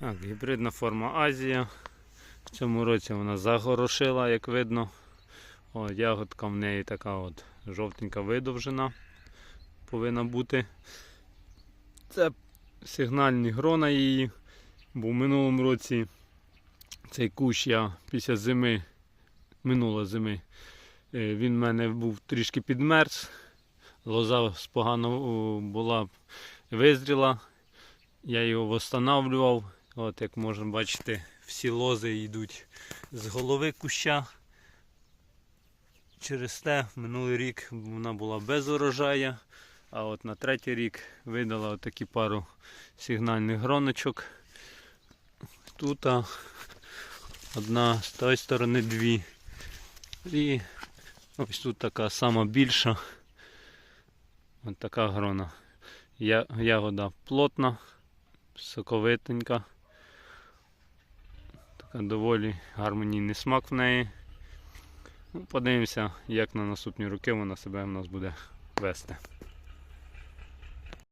Так, гібридна форма Азія. В цьому році вона загорошила, як видно. О, ягодка в неї така от жовтенька видовжена. Повинна бути. Це сигнальні грона її. Бо в минулому році цей кущ я після зими, минулої зими, е, він в мене був трішки підмерз. Лоза погано була визріла. Я його встановлював. От як можна бачити, всі лози йдуть з голови куща. Через те минулий рік вона була без урожаю, а от на третій рік видала такі пару сигнальних гроночок. Тут одна, з тої сторони дві. І ось тут така сама більша. Ось така грона. Я, ягода плотна, соковитенька. Доволі гармонійний смак в неї. Ну, подивимося, як на наступні роки вона себе в нас буде вести.